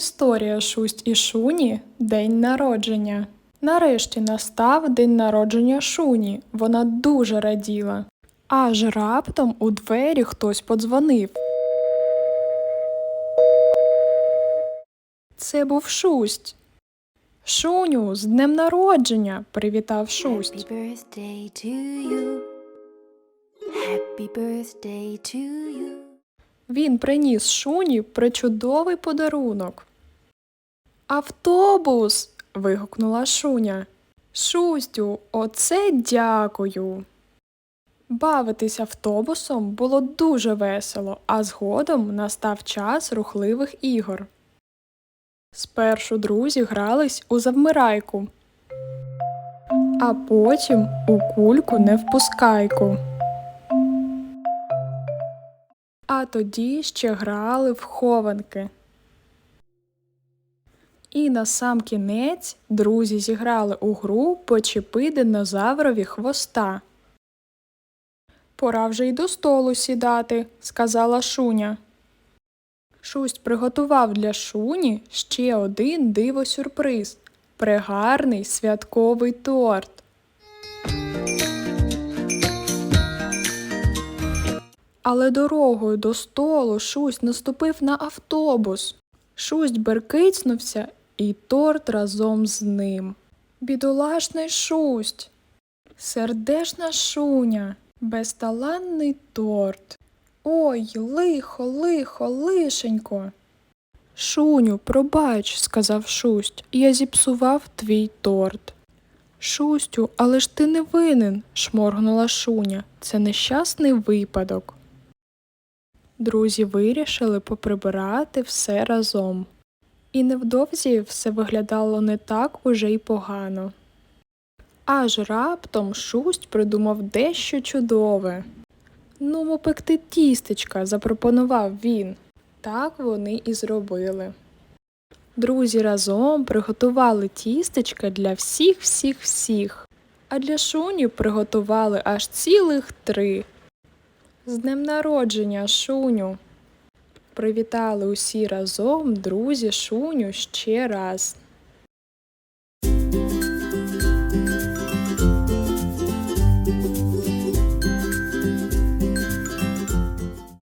Історія Шусть і Шуні День народження. Нарешті настав день народження Шуні. Вона дуже раділа. Аж раптом у двері хтось подзвонив. Це був Шусть. Шуню, з днем народження, привітав Шусть. Happy birthday to you. Happy birthday to you. Він приніс Шуні причудовий подарунок. Автобус. вигукнула Шуня. Шустю, оце дякую. Бавитись автобусом було дуже весело, а згодом настав час рухливих ігор. Спершу друзі грались у завмирайку, а потім у кульку не впускайку. А тоді ще грали в хованки. І на сам кінець друзі зіграли у гру Почепи динозаврові хвоста. Пора вже й до столу сідати, сказала Шуня. Шусть приготував для Шуні ще один диво-сюрприз пригарний святковий торт. Але дорогою до столу Шусть наступив на автобус. Шусть беркицнувся, і торт разом з ним. Бідолашний Шусть, сердешна шуня, безталанний торт. Ой, лихо, лихо, лишенько. Шуню, пробач, сказав Шусть, я зіпсував твій торт. Шустю, але ж ти не винен, шморгнула Шуня. Це нещасний випадок. Друзі вирішили поприбирати все разом. І невдовзі все виглядало не так уже й погано. Аж раптом Шусть придумав дещо чудове. Ну, пекти тістечка, запропонував він. Так вони і зробили. Друзі разом приготували тістечка для всіх всіх всіх, а для Шуні приготували аж цілих три. З днем народження, Шуню! Привітали усі разом друзі Шуню ще раз.